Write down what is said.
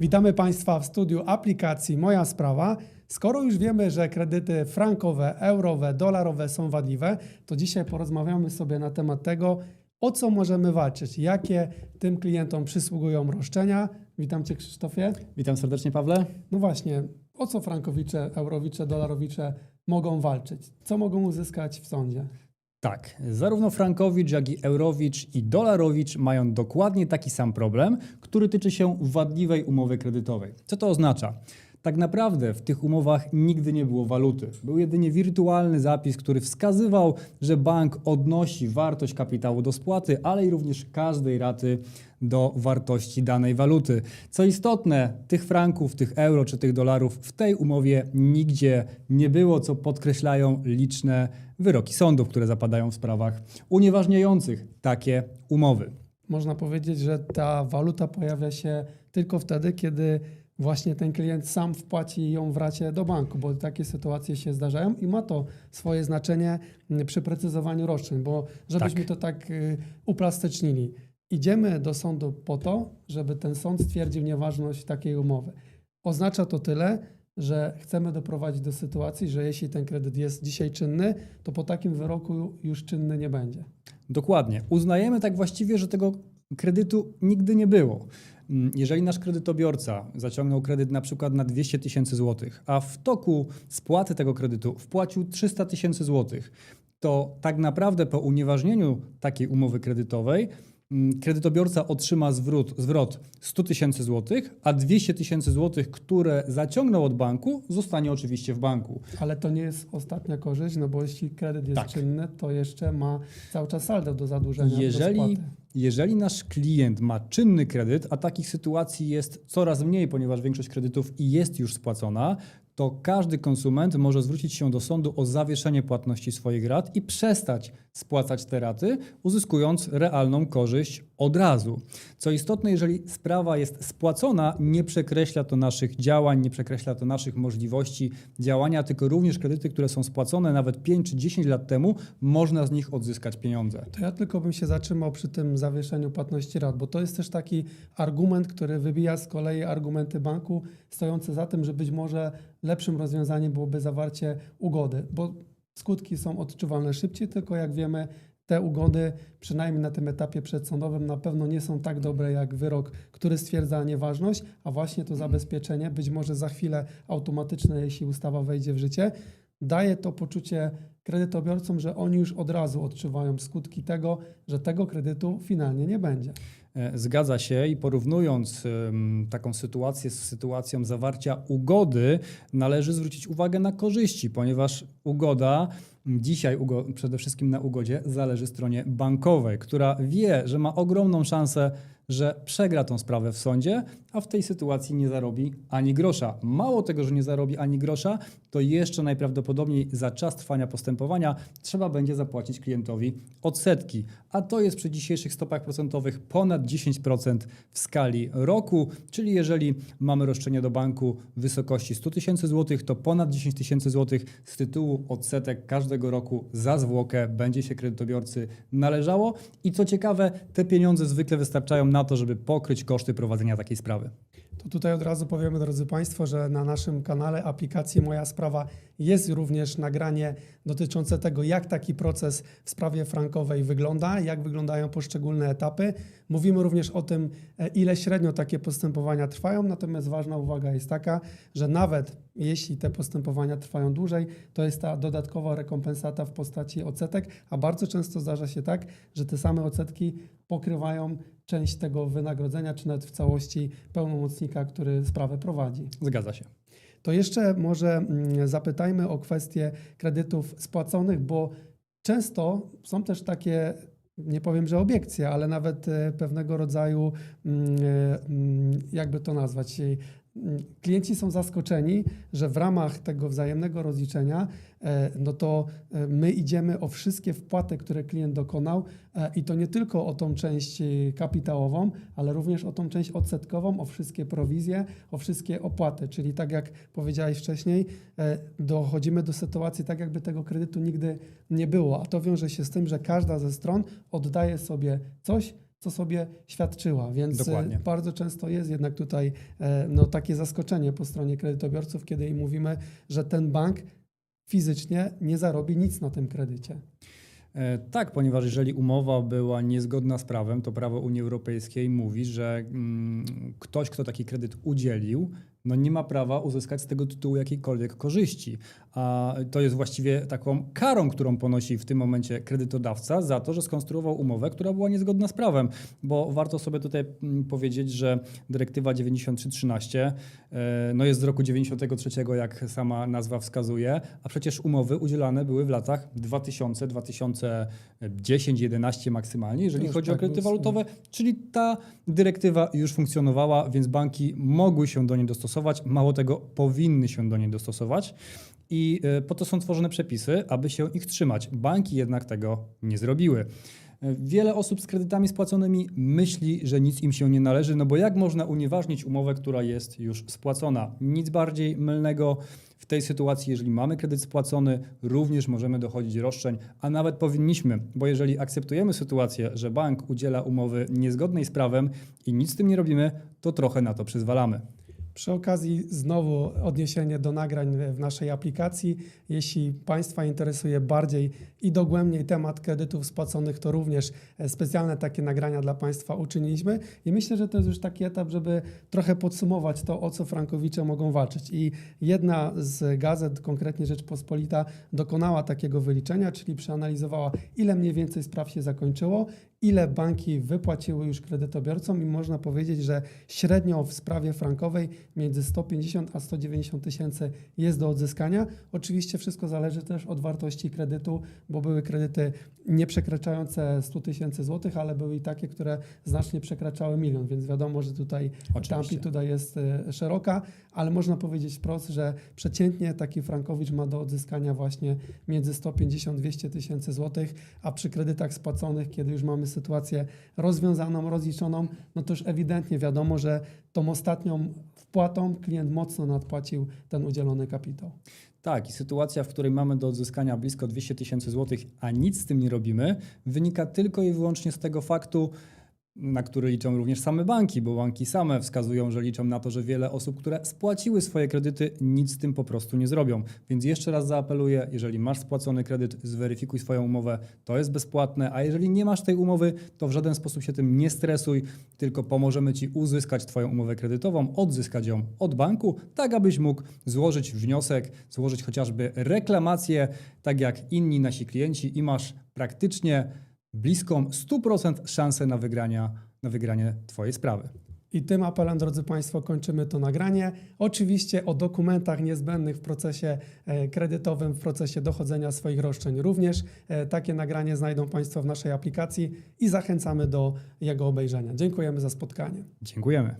Witamy Państwa w studiu aplikacji Moja Sprawa. Skoro już wiemy, że kredyty frankowe, eurowe, dolarowe są wadliwe, to dzisiaj porozmawiamy sobie na temat tego, o co możemy walczyć, jakie tym klientom przysługują roszczenia. Witam Cię Krzysztofie. Witam serdecznie, Pawle. No właśnie, o co frankowicze, eurowicze, dolarowicze mogą walczyć? Co mogą uzyskać w sądzie? Tak, zarówno Frankowicz, jak i Eurowicz i Dolarowicz mają dokładnie taki sam problem, który tyczy się wadliwej umowy kredytowej. Co to oznacza? Tak naprawdę w tych umowach nigdy nie było waluty. Był jedynie wirtualny zapis, który wskazywał, że bank odnosi wartość kapitału do spłaty, ale i również każdej raty do wartości danej waluty. Co istotne, tych franków, tych euro czy tych dolarów w tej umowie nigdzie nie było, co podkreślają liczne wyroki sądów, które zapadają w sprawach unieważniających takie umowy. Można powiedzieć, że ta waluta pojawia się tylko wtedy, kiedy właśnie ten klient sam wpłaci ją w racie do banku, bo takie sytuacje się zdarzają i ma to swoje znaczenie przy precyzowaniu roszczeń, bo żebyśmy Tak. to tak y, uplastycznili. Idziemy do sądu po to, żeby ten sąd stwierdził nieważność takiej umowy. Oznacza to tyle, że chcemy doprowadzić do sytuacji, że jeśli ten kredyt jest dzisiaj czynny, to po takim wyroku już czynny nie będzie. Dokładnie. Uznajemy tak właściwie, że tego kredytu nigdy nie było. Mm, Jeżeli nasz kredytobiorca zaciągnął kredyt na przykład na 200 tysięcy złotych, a w toku spłaty tego kredytu wpłacił 300 tysięcy złotych, to tak naprawdę po unieważnieniu takiej umowy kredytowej mm, kredytobiorca otrzyma zwrot, zwrot 100 tysięcy złotych, a 200 tysięcy złotych, które zaciągnął od banku, zostanie oczywiście w banku. Ale to nie jest ostatnia korzyść, no bo jeśli kredyt jest Tak. czynny, to jeszcze ma cały czas saldo do zadłużenia. do Jeżeli, spłaty. Jeżeli nasz klient ma czynny kredyt, a takich sytuacji jest coraz mniej, ponieważ większość kredytów i jest już spłacona, to każdy konsument może zwrócić się do sądu o zawieszenie płatności swoich rat i przestać spłacać te raty, uzyskując realną korzyść od razu. Co istotne, jeżeli sprawa jest spłacona, nie przekreśla to naszych działań, nie przekreśla to naszych możliwości działania, tylko również kredyty, które są spłacone nawet 5 czy 10 lat temu, można z nich odzyskać pieniądze. To ja tylko bym się zatrzymał przy tym zawieszeniu płatności rat, bo to jest też taki argument, który wybija z kolei argumenty banku stojące za tym, że być może lepszym rozwiązaniem byłoby zawarcie ugody, bo skutki są odczuwalne szybciej, tylko jak wiemy, te ugody, przynajmniej na tym etapie przedsądowym, na pewno nie są tak dobre jak wyrok, który stwierdza nieważność, a właśnie to zabezpieczenie, być może za chwilę automatyczne, jeśli ustawa wejdzie w życie, daje to poczucie kredytobiorcom, że oni już od razu odczuwają skutki tego, że tego kredytu finalnie nie będzie. E, Zgadza się i porównując taką sytuację z sytuacją zawarcia ugody, należy zwrócić uwagę na korzyści, ponieważ ugoda, dzisiaj przede wszystkim na ugodzie, zależy stronie bankowej, która wie, że ma ogromną szansę, że przegra tą sprawę w sądzie, a w tej sytuacji nie zarobi ani grosza. Mało tego, że nie zarobi ani grosza, to jeszcze najprawdopodobniej za czas trwania postępowania trzeba będzie zapłacić klientowi odsetki, a to jest przy dzisiejszych stopach procentowych ponad 10% w skali roku, czyli jeżeli mamy roszczenie do banku w wysokości 100 tysięcy złotych, to ponad 10 tysięcy złotych z tytułu odsetek każdego roku za zwłokę będzie się kredytobiorcy należało i co ciekawe, te pieniądze zwykle wystarczają na to, żeby pokryć koszty prowadzenia takiej sprawy. To tutaj od razu powiemy, drodzy Państwo, że na naszym kanale aplikacji Moja Sprawa jest również nagranie dotyczące tego, jak taki proces w sprawie frankowej wygląda, jak wyglądają poszczególne etapy. Mówimy również o tym, e, ile średnio takie postępowania trwają, natomiast ważna uwaga jest taka, że nawet jeśli te postępowania trwają dłużej, to jest ta dodatkowa rekompensata w postaci odsetek, a bardzo często zdarza się tak, że te same odsetki pokrywają część tego wynagrodzenia, czy nawet w całości pełnomocnika, który sprawę prowadzi. Zgadza się. To jeszcze może mm, zapytajmy o kwestię kredytów spłaconych, bo często są też takie, nie powiem, że obiekcje, ale nawet e, pewnego rodzaju, mm, e, mm, jakby to nazwać, klienci są zaskoczeni, że w ramach tego wzajemnego rozliczenia, e, no to e, my idziemy o wszystkie wpłaty, które klient dokonał e, i to nie tylko o tą część kapitałową, ale również o tą część odsetkową, o wszystkie prowizje, o wszystkie opłaty. Czyli tak jak powiedziałeś wcześniej, dochodzimy do sytuacji tak, jakby tego kredytu nigdy nie było, a to wiąże się z tym, że każda ze stron oddaje sobie coś, co sobie świadczyła. Więc e, Dokładnie. bardzo często jest jednak tutaj e, no, takie zaskoczenie po stronie kredytobiorców, kiedy im mówimy, że ten bank fizycznie nie zarobi nic na tym kredycie. E, Tak, ponieważ jeżeli umowa była niezgodna z prawem, to prawo Unii Europejskiej mówi, że mm, ktoś, kto taki kredyt udzielił, no nie ma prawa uzyskać z tego tytułu jakiejkolwiek korzyści. A to jest właściwie taką karą, którą ponosi w tym momencie kredytodawca za to, że skonstruował umowę, która była niezgodna z prawem. Bo warto sobie tutaj mm, powiedzieć, że dyrektywa 9313 e, no jest z roku 93, jak sama nazwa wskazuje, a przecież umowy udzielane były w latach 2000, 2010, 11 maksymalnie, jeżeli Już chodzi o tak kredyty nic, walutowe, czyli ta dyrektywa już funkcjonowała, więc banki mogły się do niej dostosować, mało tego powinny się do niej dostosować. I e, po to są tworzone przepisy, aby się ich trzymać. Banki jednak tego nie zrobiły. E, Wiele osób z kredytami spłaconymi myśli, że nic im się nie należy, no bo jak można unieważnić umowę, która jest już spłacona? Nic bardziej mylnego. W tej sytuacji, jeżeli mamy kredyt spłacony, również możemy dochodzić roszczeń, a nawet powinniśmy, bo jeżeli akceptujemy sytuację, że bank udziela umowy niezgodnej z prawem i nic z tym nie robimy, to trochę na to przyzwalamy. Przy okazji znowu odniesienie do nagrań w naszej aplikacji. Jeśli Państwa interesuje bardziej i dogłębniej temat kredytów spłaconych, to również e, specjalne takie nagrania dla Państwa uczyniliśmy. I myślę, że to jest już taki etap, żeby trochę podsumować to, o co frankowicze mogą walczyć. I jedna z gazet, konkretnie Rzeczpospolita, dokonała takiego wyliczenia, czyli przeanalizowała, ile mniej więcej spraw się zakończyło, ile banki wypłaciły już kredytobiorcom i można powiedzieć, że średnio w sprawie frankowej między 150 a 190 tysięcy jest do odzyskania. Oczywiście wszystko zależy też od wartości kredytu, bo były kredyty nie przekraczające 100 tysięcy złotych, ale były i takie, które znacznie przekraczały milion, więc wiadomo, że tutaj ta Oczywiście. amplituda jest e, szeroka, ale można powiedzieć wprost, że przeciętnie taki frankowicz ma do odzyskania właśnie między 150-200 tysięcy złotych, a przy kredytach spłaconych, kiedy już mamy sytuację rozwiązaną, rozliczoną, no to już ewidentnie wiadomo, że tą ostatnią wpłatą klient mocno nadpłacił ten udzielony kapitał. Tak, i sytuacja, w której mamy do odzyskania blisko 200 tysięcy złotych, a nic z tym nie robimy, wynika tylko i wyłącznie z tego faktu, na który liczą również same banki, bo banki same wskazują, że liczą na to, że wiele osób, które spłaciły swoje kredyty, nic z tym po prostu nie zrobią. Więc jeszcze raz zaapeluję, jeżeli masz spłacony kredyt, zweryfikuj swoją umowę, to jest bezpłatne, a jeżeli nie masz tej umowy, to w żaden sposób się tym nie stresuj, tylko pomożemy Ci uzyskać Twoją umowę kredytową, odzyskać ją od banku, tak abyś mógł złożyć wniosek, złożyć chociażby reklamację, tak jak inni nasi klienci i masz praktycznie bliską 100% szansę na, wygrania, na wygranie Twojej sprawy. I tym apelem, drodzy Państwo, kończymy to nagranie. Oczywiście o dokumentach niezbędnych w procesie e, kredytowym, w procesie dochodzenia swoich roszczeń również. e, Takie nagranie znajdą Państwo w naszej aplikacji i zachęcamy do jego obejrzenia. Dziękujemy za spotkanie. Dziękujemy.